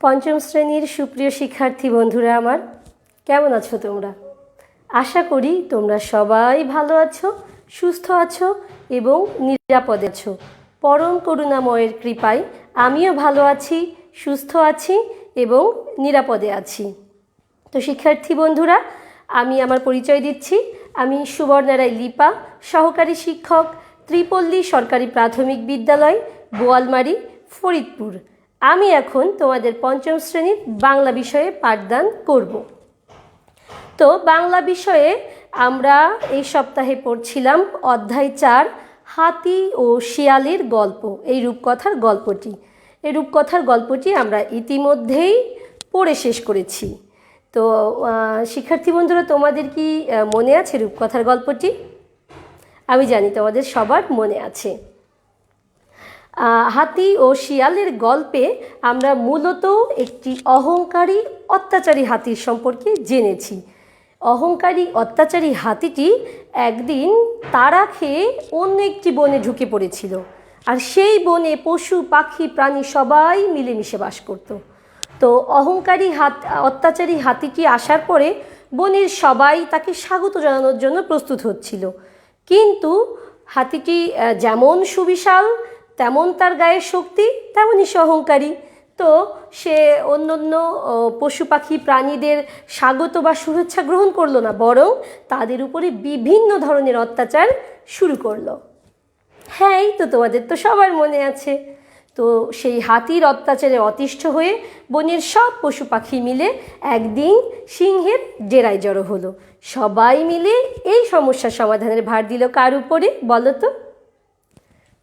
পঞ্চম শ্রেণির সুপ্রিয় শিক্ষার্থী বন্ধুরা আমার, কেমন আছো তোমরা? আশা করি তোমরা সবাই ভালো আছো, সুস্থ আছো এবং নিরাপদে আছো। পরম করুণাময়ের কৃপায় আমিও ভালো আছি, সুস্থ আছি এবং নিরাপদে আছি। তো শিক্ষার্থী বন্ধুরা, আমি আমার পরিচয় দিচ্ছি। আমি সুবর্ণারায় লিপা, সহকারী শিক্ষক, ত্রিপল্লী সরকারি প্রাথমিক বিদ্যালয়, বোয়ালমারি, ফরিদপুর। আমি এখন তোমাদের পঞ্চম শ্রেণির বাংলা বিষয়ে পাঠদান করব। তো বাংলা বিষয়ে আমরা এই সপ্তাহে পড়ছিলাম অধ্যায় চার, হাতি ও শিয়ালের গল্প। এই রূপকথার গল্পটি। এই রূপকথার গল্পটি আমরা ইতিমধ্যেই পড়ে শেষ করেছি। তো শিক্ষার্থী বন্ধুরা, তোমাদের কি মনে আছে রূপকথার গল্পটি? আমি জানি তোমাদের সবার মনে আছে। হাতি ও শিয়ালের গল্পে আমরা মূলত একটি অহংকারী অত্যাচারী হাতির সম্পর্কে জেনেছি। অহংকারী অত্যাচারী হাতিটি একদিন তারা খেয়ে অন্য একটি বনে ঢুকে পড়েছিল আর সেই বনে পশু, পাখি, প্রাণী সবাই মিলেমিশে বাস করত। তো অহংকারী হাত, অত্যাচারী হাতিটি আসার পরে বনের সবাই তাকে স্বাগত জানানোর জন্য প্রস্তুত হচ্ছিল। কিন্তু হাতিটি যেমন সুবিশাল তেমন তার গায়ের শক্তি, তেমনই সে অহংকারী। তো সে অন্য অন্য পশু পাখি প্রাণীদের স্বাগত বা শুভেচ্ছা গ্রহণ করল না, বরং তাদের উপরে বিভিন্ন ধরনের অত্যাচার শুরু করল। হ্যাঁ এই তো তোমাদের তো সবার মনে আছে। তো সেই হাতির অত্যাচারে অতিষ্ঠ হয়ে বনের সব পশু পাখি মিলে একদিন সিংহের ডেরায় জড়ো হলো। সবাই মিলে এই সমস্যার সমাধানের ভার দিল কার উপরে, বলো তো?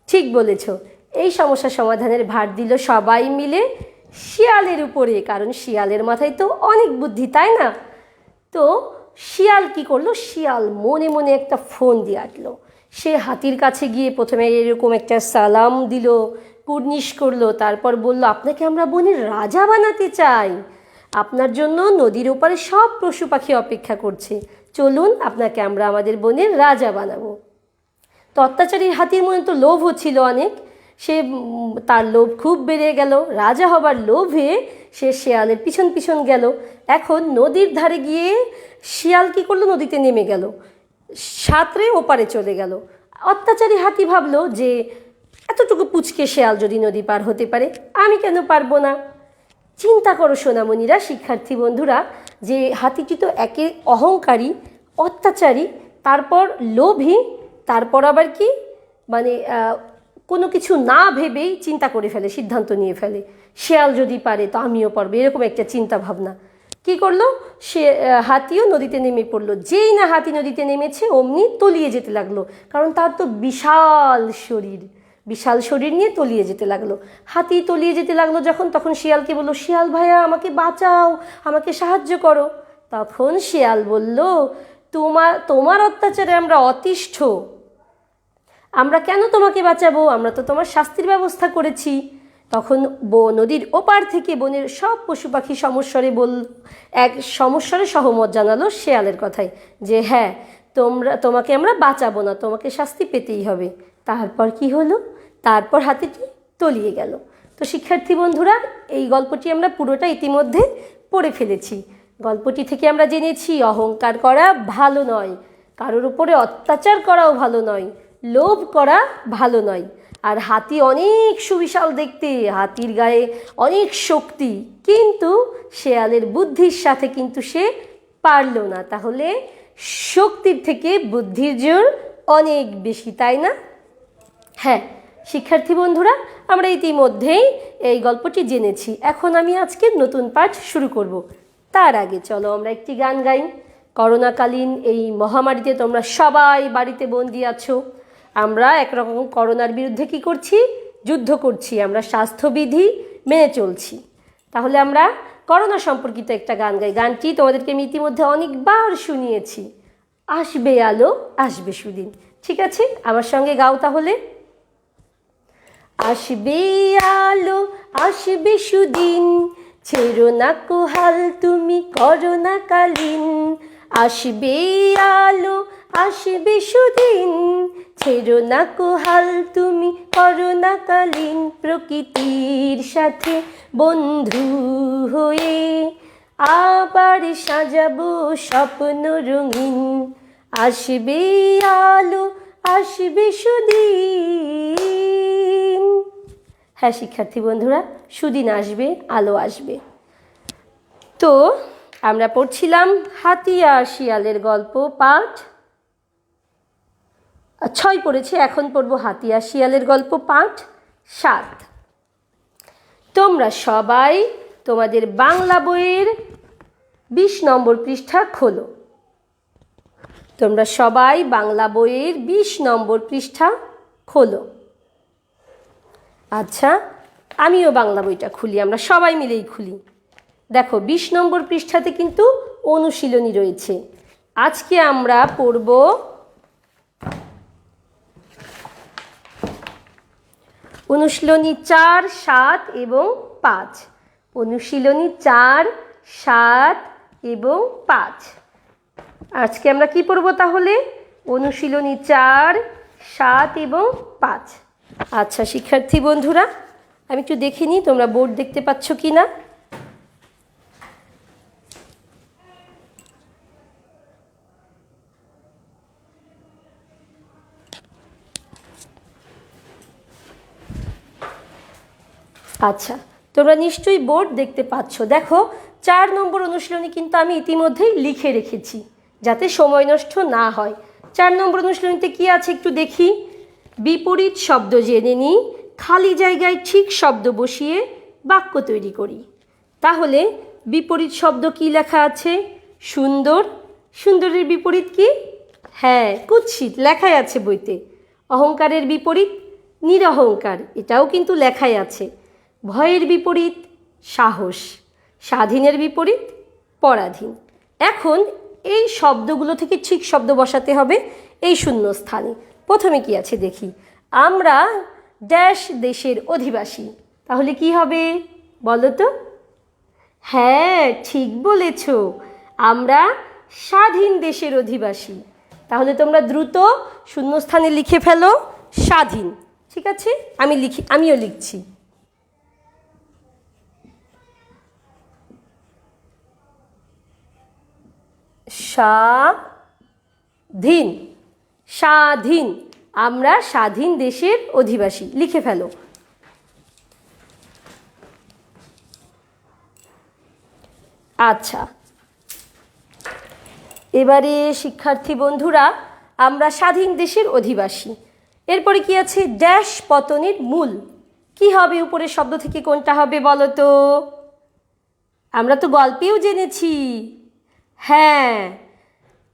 ঠিক বলেছ। এই সমস্যা সমাধানের ভার দিল সবাই মিলে। শিয়ালের উপরে, কারণ শিয়ালের মাথায় তো অনেক বুদ্ধি, তাই না? তো শিয়াল কি করল? শিয়াল মনে মনে একটা ফোন দিয়ে আটলো। সে হাতির কাছে গিয়ে প্রথমে এরকম একটা সালাম দিল, কুর্নিশ করল, তারপর বলল, আপনাকে আমরা বনের রাজা বানাতে চাই। আপনার জন্য নদীর ওপারে সব পশু পাখি অপেক্ষা করছে। চলুন, আপনাকে আমরা আমাদের বনের রাজা বানাবো। তো অত্যাচারীর হাতির মনে তো লোভ হচ্ছিল অনেক। সে তার লোভ খুব বেড়ে গেল। রাজা হবার লোভে সে শেয়ালের পিছন পিছন গেল। এখন নদীর ধারে গিয়ে শিয়াল কি করল? নদীতে নেমে গেল। সাঁতরে ওপারে চলে গেল। অত্যাচারী হাতি ভাবলো যে, এতটুকু পুচকে শেয়াল যদি নদী পার হতে পারে, আমি কেন পারব না? চিন্তা করো সোনামণিরা, শিক্ষার্থী বন্ধুরা, যে হাতিটি তো একে অহংকারী, অত্যাচারী, তারপর লোভী তারপর আবার কি? মানে কোনো কিছু না ভেবেই চিন্তা করে ফেলে, সিদ্ধান্ত নিয়ে ফেলে। শেয়াল যদি পারে, তো আমিও পারব, এরকম একটা চিন্তা ভাবনা কি করল? সে হাতিও নদীতে নেমে পড়ল। যেই না হাতি নদীতে নেমেছে, অমনি তলিয়ে যেতে লাগল। কারণ তার তো বিশাল শরীর বিশাল শরীর নিয়ে তলিয়ে যেতে লাগল। হাতি তলিয়ে যেতে লাগল যখন, তখন শিয়ালকে বলল, শিয়াল ভাইয়া, আমাকে বাঁচাও, আমাকে সাহায্য করো। তখন শিয়াল বলল তোমার তোমার অত্যাচারে আমরা অতিষ্ঠ। আমরা কেন তোমাকে বাঁচাবো? আমরা তো তোমার শাস্তির ব্যবস্থা করেছি। তখন বো নদীর ওপার থেকে বনের সব পশু পাখি সমস্বরে বল, এক সমস্বরে সহমত জানালো শেয়ালের কথায় যে হ্যাঁ তোমরা, তোমাকে আমরা বাঁচাবো না, তোমাকে শাস্তি পেতেই হবে। তারপর কি হলো? তারপর হাতিটি তলিয়ে গেল। তো শিক্ষার্থী বন্ধুরা, এই গল্পটি আমরা পুরোটা ইতিমধ্যে পড়ে ফেলেছি। গল্পটি থেকে আমরা জেনেছি, অহংকার করা ভালো নয়, কারোর উপরে অত্যাচার করাও ভালো নয় লোভ করা ভালো নয়। আর হাতি অনেক সুবিশাল দেখতে, হাতির গায়ে অনেক শক্তি। কিন্তু শেয়ালের বুদ্ধির সাথে কিন্তু সে পারল না। তাহলে শক্তির থেকে বুদ্ধির জোর অনেক বেশি, তাই না? হ্যাঁ শিক্ষার্থী বন্ধুরা, আমরা ইতিমধ্যেই এই গল্পটি জেনেছি। এখন আমি আজকে নতুন পাঠ শুরু করব। তার আগে চলো আমরা একটি গান গাই। করোনাকালীন এই মহামারীতে তোমরা সবাই বাড়িতে বন্দি আছো। আমরা একরকম করোনার বিরুদ্ধে কি করছি? যুদ্ধ করছি, আমরা স্বাস্থ্যবিধি মেনে চলছি। তাহলে আমরা করোনা সম্পর্কিত একটা গান গাই। গানটি তোমাদেরকে আমি ইতিমধ্যে অনেকবার শুনিয়েছি। আসবে আলো, আসবে সুদিন। ঠিক আছে? আমার সঙ্গে গাও তাহলে। আসবে আলো, আসবে সুদিন। ছেড়ো না কোহাল, তুমি করোনা কালীন আসবে আলো, আসবে সুদিন। ছেড়ো না কোহাল, তুমি করোনাকালীন প্রকৃতির সাথে বন্ধু হয়ে। আবার সাজাবো স্বপ্ন রঙিন। আসবে আলো, আসবে সুদিন। হ্যাঁ শিক্ষার্থী বন্ধুরা, সুদিন আসবে, আলো আসবে। তো আমরা পড়ছিলাম হাতিয়া শিয়ালের গল্প আর ছয় পড়েছি, এখন পড়ব হাতিয়া শিয়ালের গল্প, পাঠ সাত। তোমরা সবাই তোমাদের বাংলা বইয়ের বিশ নম্বর পৃষ্ঠা খোলো। তোমরা সবাই বাংলা বইয়ের বিশ নম্বর পৃষ্ঠা খোলো। আচ্ছা আমিও বাংলা বইটা খুলি, আমরা সবাই মিলেই খুলি। দেখো, বিশ নম্বর পৃষ্ঠাতে কিন্তু অনুশীলনী রয়েছে। আজকে আমরা পড়ব অনুশীলনী চার, সাত এবং পাঁচ। অনুশীলনী চার, সাত এবং পাঁচ। আজকে আমরা কি পড়ব তাহলে? অনুশীলনী চার, সাত এবং পাঁচ। আচ্ছা শিক্ষার্থী বন্ধুরা, আমি একটু দেখিনি তোমরা বোর্ড দেখতে পাচ্ছ কি না আচ্ছা তোমরা নিশ্চয়ই বোর্ড দেখতে পাচ্ছ। দেখো, চার নম্বর অনুশীলনী কিন্তু আমি ইতিমধ্যেই লিখে রেখেছি, যাতে সময় নষ্ট না হয়। চার নম্বর অনুশীলনীতে কি আছে একটু দেখি। বিপরীত শব্দ জেনে নিই, খালি জায়গায় ঠিক শব্দ বসিয়ে বাক্য তৈরি করি। তাহলে, বিপরীত শব্দ কি লেখা আছে? সুন্দর। সুন্দরের বিপরীত কি? হ্যাঁ কুৎসিত, লেখাই আছে বইতে। অহংকারের বিপরীত, নিরহংকার, এটাও কিন্তু লেখাই আছে। ভয়ের বিপরীত সাহস, স্বাধীনের বিপরীত পরাধীন। এখন এই শব্দগুলো থেকে ঠিক শব্দ বসাতে হবে এই শূন্য স্থানে প্রথমে কি আছে দেখি? আমরা ড্যাশ দেশের অধিবাসী। তাহলে কি হবে? বলো তো। হ্যাঁ ঠিক বলেছ। আমরা স্বাধীন দেশের অধিবাসী। তাহলে তোমরা দ্রুত শূন্যস্থানে লিখে ফেলো, স্বাধীন। ঠিক আছে? আমি লিখি, আমিও লিখছি। স্বাধীন। স্বাধীন। আমরা স্বাধীন দেশের অধিবাসী। লিখে ফেলো। আচ্ছা। এবারে শিক্ষার্থী বন্ধুরা, আমরা স্বাধীন দেশের অধিবাসী। এরপরে কি আছে? ড্যাশ পতনের মূল। কি হবে উপরের শব্দ থেকে কোনটা হবে বলো তো? আমরা তো গল্পেও জেনেছি। হ্যাঁ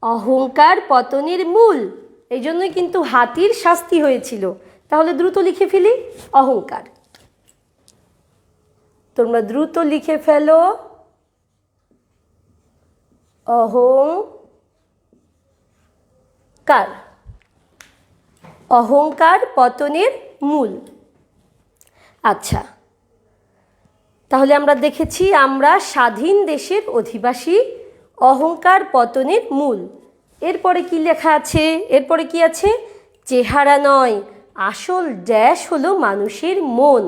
অহংকার পতনের মূল। এই জন্যই কিন্তু হাতির শাস্তি হয়েছিল। তাহলে দ্রুত লিখে ফেলি, অহংকার। তোমরা দ্রুত লিখে ফেলো, অহংকার। অহংকার পতনের মূল। আচ্ছা তাহলে আমরা দেখেছি আমরা স্বাধীন দেশের অধিবাসী অহংকার পতনের মূল। এরপরে কি লেখা আছে? এরপরে কি আছে? চেহারা নয়, আসল ড্যাশ হলো মানুষের মন।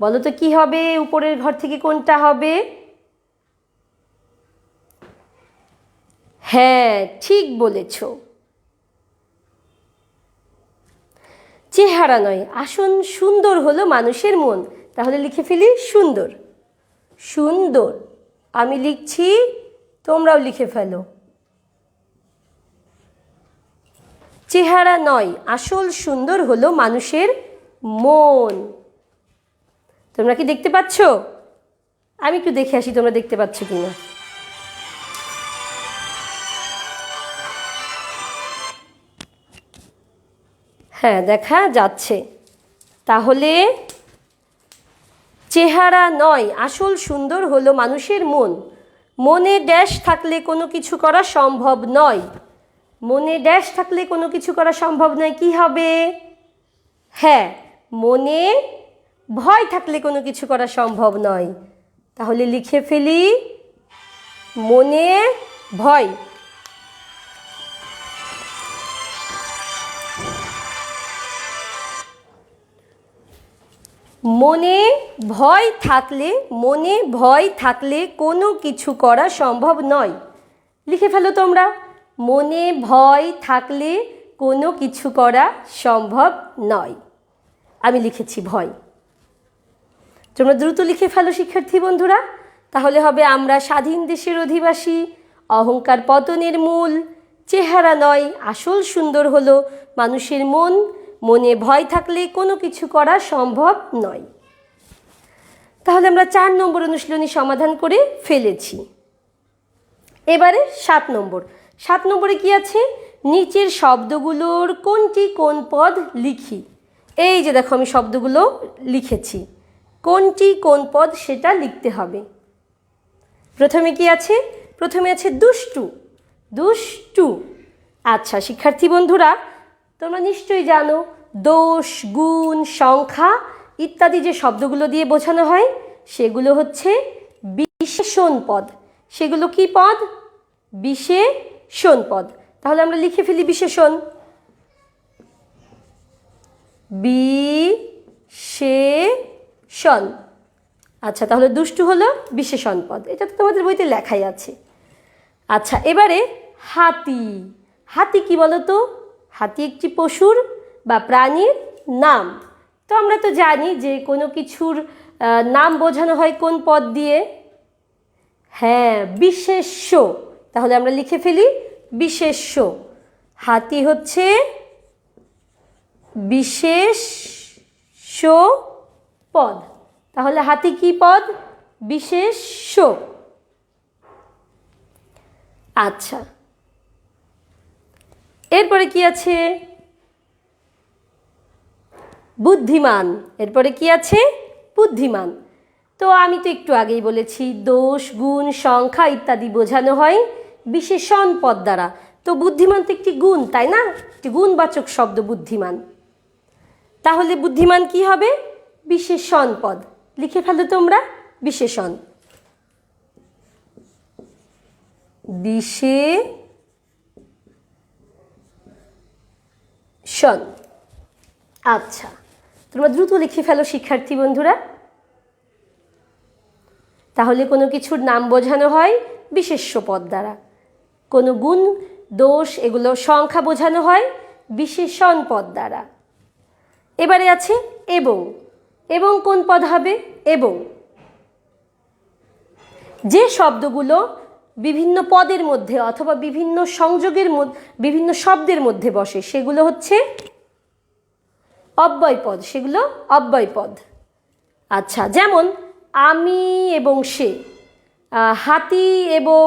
বলো তো কি হবে? উপরের ঘর থেকে কোনটা হবে? হ্যাঁ ঠিক বলেছ। চেহারা নয় আসন সুন্দর হলো মানুষের মন। তাহলে লিখে ফেলি সুন্দর। সুন্দর। আমি লিখছি তোমরাও লিখে ফেলো। চেহারা নয়, আসল সুন্দর হলো মানুষের মন। তোমরা কি দেখতে পাচ্ছ? আমি একটু দেখে আসি তোমরা দেখতে পাচ্ছ কিনা। হ্যাঁ দেখা যাচ্ছে। তাহলে চেহারা নয়, আসল সুন্দর হলো মানুষের মন। মনে ড্যাশ থাকলে কোনো কিছু করা সম্ভব নয়। মনে ড্যাশ থাকলে কোনো কিছু করা সম্ভব নয়, কি হবে? হ্যাঁ মনে ভয় থাকলে কোনো কিছু করা সম্ভব নয়। তাহলে লিখে ফেলি, মনে ভয়। মনে ভয় থাকলে, মনে ভয় থাকলে কোনো কিছু করা সম্ভব নয়। লিখে ফেলো তোমরা। মনে ভয় থাকলে কোনো কিছু করা সম্ভব নয়। আমি লিখেছি ভয়। তোমরা দ্রুত লিখে ফেলো, শিক্ষার্থী বন্ধুরা। তাহলে হবে আমরা স্বাধীন দেশের অধিবাসী, অহংকার পতনের মূল। চেহারা নয়, আসল সুন্দর হলো মানুষের মন। মনে ভয় থাকলে কোনো কিছু করা সম্ভব নয়। তাহলে আমরা চার নম্বর অনুশীলনী সমাধান করে ফেলেছি। এবারে সাত নম্বর। সাত নম্বরে কি আছে? নিচের শব্দগুলোর কোনটি কোন পদ লিখি? এই যে দেখো আমি শব্দগুলো লিখেছি। কোনটি কোন পদ সেটা লিখতে হবে। প্রথমে কি আছে? প্রথমে আছে দুষ্টু। দুষ্টু। আচ্ছা শিক্ষার্থী বন্ধুরা তোমরা নিশ্চয়ই জানো, দোষ, গুণ, সংখ্যা ইত্যাদি যে শব্দগুলো দিয়ে বোঝানো হয়, সেগুলো হচ্ছে বিশেষণ পদ। সেগুলো কি পদ? বিশেষণ পদ। তাহলে আমরা লিখে ফেলি বিশেষণ। বিশেষণ। আচ্ছা তাহলে দুষ্টু হলো বিশেষণ পদ। এটা তো তোমাদের বইতে লেখাই আছে। আচ্ছা এবারে হাতি। হাতি কি বলো তো হাতি একটি পশুর বা প্রাণীর নাম। তো আমরা তো জানি যে কোনো কিছুর নাম বোঝানো হয় কোন পদ দিয়ে। হ্যাঁ বিশেষ্য। তাহলে আমরা লিখে ফেলি, বিশেষ্য। হাতি হচ্ছে বিশেষ পদ। তাহলে হাতি কি পদ? বিশেষ্য। আচ্ছা। এরপরে কি আছে? বুদ্ধিমান। এরপরে কি আছে? বুদ্ধিমান। তো আমি তো একটু আগেই বলেছি, দোষ, গুণ, সংখ্যা ইত্যাদি বোঝানো হয় বিশেষণ পদ দ্বারা। তো বুদ্ধিমান তো একটি গুণ, তাই না? একটি গুণবাচক শব্দ বুদ্ধিমান। তাহলে বুদ্ধিমান কি হবে? বিশেষণ পদ। লিখে ফেলো তোমরা, বিশেষণ। বিশেষণ আচ্ছা তোমরা দ্রুত লিখে ফেলো, শিক্ষার্থী বন্ধুরা। তাহলে কোনো কিছুর নাম বোঝানো হয় বিশেষ্য পদ দ্বারা। কোনো গুণ, দোষ, এগুলো সংখ্যা বোঝানো হয় বিশেষণ পদ দ্বারা। এবারে আছে এবং। এবং কোন পদ হবে? এবং। যে শব্দগুলো বিভিন্ন পদের মধ্যে অথবা বিভিন্ন সংযোগের বিভিন্ন শব্দের মধ্যে বসে। সেগুলো হচ্ছে অব্যয় পদ। সেগুলো অব্যয় পদ। আচ্ছা যেমন আমি এবং সে হাতি এবং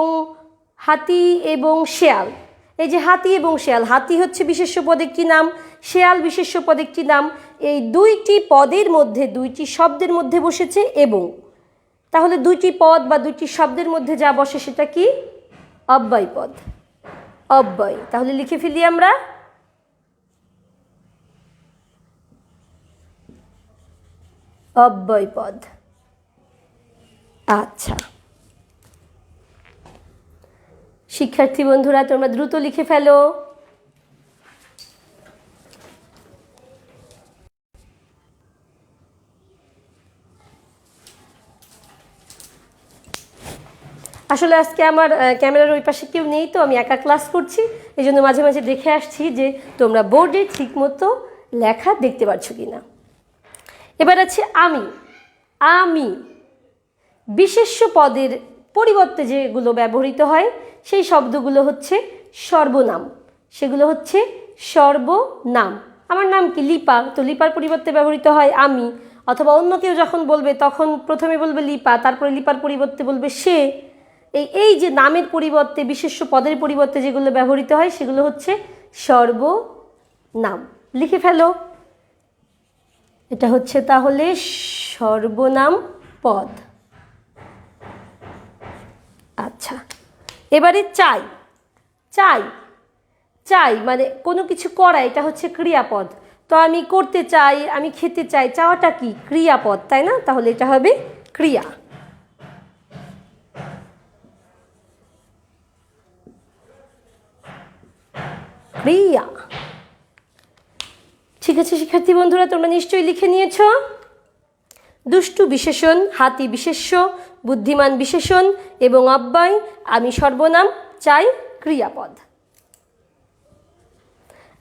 হাতি এবং শেয়াল। এই যে হাতি এবং শেয়াল, হাতি হচ্ছে বিশেষ্য পদ একটি নাম? শেয়াল বিশেষ্য পদ একটি নাম? এই দুইটি পদের মধ্যে, দুইটি শব্দের মধ্যে বসেছে এবং। তাহলে দুইটি পদ বা দুইটি শব্দের মধ্যে যা বসে সেটা কি? অব্যয় পদ। অব্যয়। তাহলে লিখে ফেলি আমরা। অব্যয় পদ। আচ্ছা। শিক্ষার্থী বন্ধুরা, তোমরা দ্রুত লিখে ফেলো। আসলে আজকে আমার ক্যামেরার ওই পাশে কেউ নেই তো, আমি একা ক্লাস করছি। এই জন্য মাঝে মাঝে দেখে আসছি যে তোমরা বোর্ডে ঠিকমতো লেখা দেখতে পাচ্ছ কি না এবার আছে আমি। আমি বিশেষ্য পদের পরিবর্তে যেগুলো ব্যবহৃত হয়, সেই শব্দগুলো হচ্ছে সর্বনাম। সেগুলো হচ্ছে সর্বনাম। আমার নাম কি? লিপা। তো লিপার পরিবর্তে ব্যবহৃত হয় আমি। অথবা অন্য কেউ যখন বলবে, তখন প্রথমে বলবে লিপা, তারপরে লিপার পরিবর্তে বলবে সে। এই এই যে নামের পরিবর্তে, বিশেষ্য পদের পরিবর্তে যেগুলো ব্যবহৃত হয়, সেগুলো হচ্ছে সর্বনাম। লিখে ফেলো। এটা হচ্ছে তাহলে সর্বনাম পদ। আচ্ছা। এবারে চাই। চাই। চাই মানে কোনো কিছু করা, এটা হচ্ছে ক্রিয়াপদ। তো আমি করতে চাই, আমি খেতে চাই, চাওয়াটা কি? ক্রিয়াপদ, তাই না? তাহলে এটা হবে ক্রিয়া। ক্রিয়া ঠিক আছে, শিক্ষার্থী বন্ধুরা, তোমরা নিশ্চয়ই লিখে নিয়েছ। দুষ্টু বিশেষণ, হাতি বিশেষ্য, বুদ্ধিমান বিশেষণ এবং অব্যয় আমি সর্বনাম চাই ক্রিয়াপদ।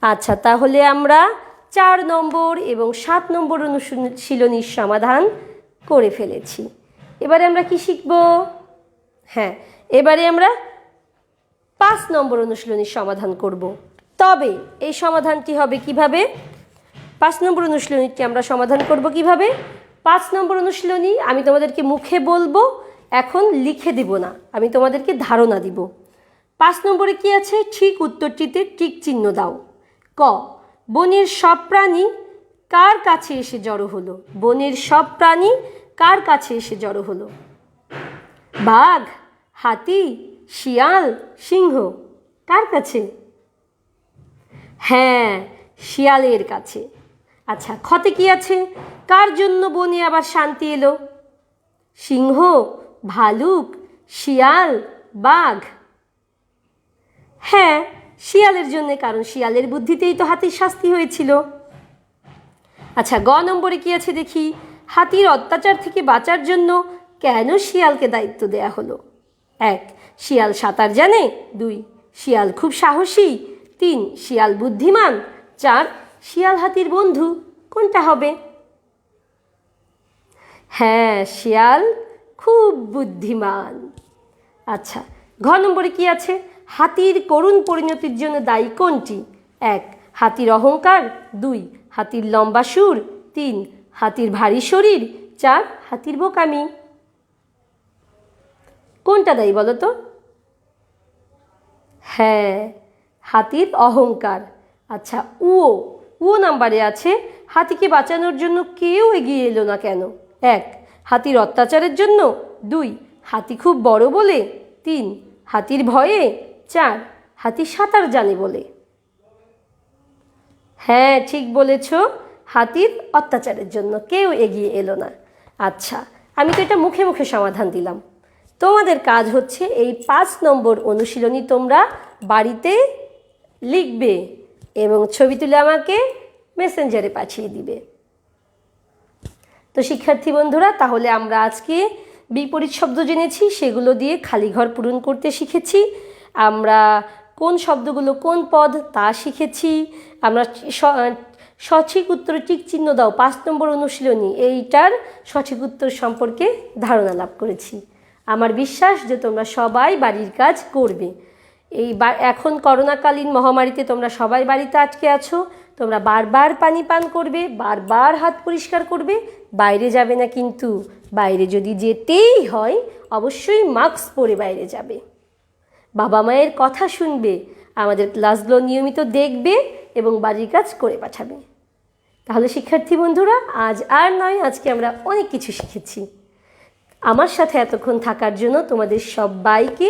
আচ্ছা তাহলে আমরা চার নম্বর এবং সাত নম্বর অনুশীলনীর সমাধান করে ফেলেছি। এবারে আমরা কি শিখব? হ্যাঁ এবারে আমরা পাঁচ নম্বর অনুশীলনীর সমাধান করব। তবে এই সমাধানটি হবে কীভাবে? পাঁচ নম্বর অনুশীলনীটি আমরা সমাধান করব কীভাবে? পাঁচ নম্বর অনুশীলনী আমি তোমাদেরকে মুখে বলব, এখন লিখে দিব না। আমি তোমাদেরকে ধারণা দিব। পাঁচ নম্বরে কি আছে? ঠিক উত্তরটিতে টিক চিহ্ন দাও। ক, বনের সব প্রাণী কার কাছে এসে জড়ো হলো? বনের সব প্রাণী কার কাছে এসে জড়ো হলো? বাঘ, হাতি, শিয়াল, সিংহ, কার কাছে? হ্যাঁ শিয়ালের কাছে। আচ্ছা ক্ষতে কি আছে? কার জন্য বনে আবার শান্তি এলো? সিংহ, ভালুক, শিয়াল, বাঘ? হ্যাঁ শিয়ালের জন্য, কারণ শিয়ালের বুদ্ধিতেই তো হাতির শাস্তি হয়েছিল। আচ্ছা গ নম্বরে কি আছে দেখি? হাতির অত্যাচার থেকে বাঁচার জন্য কেন শিয়ালকে দায়িত্ব দেয়া হলো? এক, শিয়াল সাঁতার জানে। দুই, শিয়াল খুব সাহসী। তিন শিয়াল বুদ্ধিমান, চার শিয়াল হাতির বন্ধু, কোনটা হবে? হ্যাঁ শিয়াল খুব বুদ্ধিমান। আচ্ছা ঘ নম্বরে কি আছে? হাতির করুণ পরিণতির জন্য দায়ী কোনটি? এক, হাতির অহংকার, দুই, হাতির লম্বা সুর, তিন, হাতির ভারী শরীর, চার, হাতির বোকামি। কোনটা দায়ী বলো তো? হ্যাঁ হাতির অহংকার। আচ্ছা উও উও নাম্বারে আছে, হাতিকে বাঁচানোর জন্য কেউ এগিয়ে এলো না কেন? এক, হাতির অত্যাচারের জন্য। দুই, হাতি খুব বড় বলে। তিন, হাতির ভয়ে। চার, হাতি সাঁতার জানে বলে। হ্যাঁ ঠিক বলেছ, হাতির অত্যাচারের জন্য কেউ এগিয়ে এলো না। আচ্ছা আমি তো এটা মুখে মুখে সমাধান দিলাম। তোমাদের কাজ হচ্ছে এই পাঁচ নম্বর অনুশীলনী তোমরা বাড়িতে লিখবে এবং ছবি তুলে আমাকে মেসেঞ্জারে পাঠিয়ে দিবে। তো শিক্ষার্থী বন্ধুরা, তাহলে আমরা আজকে বিপরীত শব্দ জেনেছি, সেগুলো দিয়ে খালি ঘর পূরণ করতে শিখেছি। আমরা কোন শব্দগুলো কোন পদ, তা শিখেছি। আমরা সঠিক উত্তর টিক চিহ্ন দাও, পাঁচ নম্বর অনুশীলনী, এইটার সঠিক উত্তর সম্পর্কে ধারণা লাভ করেছি। আমার বিশ্বাস যে তোমরা সবাই বাড়ির কাজ করবে। এই এখন করোনাকালীন মহামারীতে তোমরা সবাই বাড়িতে আটকে আছো, তোমরা বারবার পানি পান করবে, বারবার হাত পরিষ্কার করবে, বাইরে যাবে না কিন্তু, বাইরে যদি যেতেই হয়, অবশ্যই মাস্ক পরে বাইরে যাবে। বাবা মায়ের কথা শুনবে, আমাদের ক্লাসগুলো নিয়মিত দেখবে এবং বাড়ির কাজ করে পাঠাবে। তাহলে শিক্ষার্থী বন্ধুরা, আজ আর নয়, আজকে আমরা অনেক কিছু শিখেছি। আমার সাথে এতক্ষণ থাকার জন্য তোমাদের সবাইকে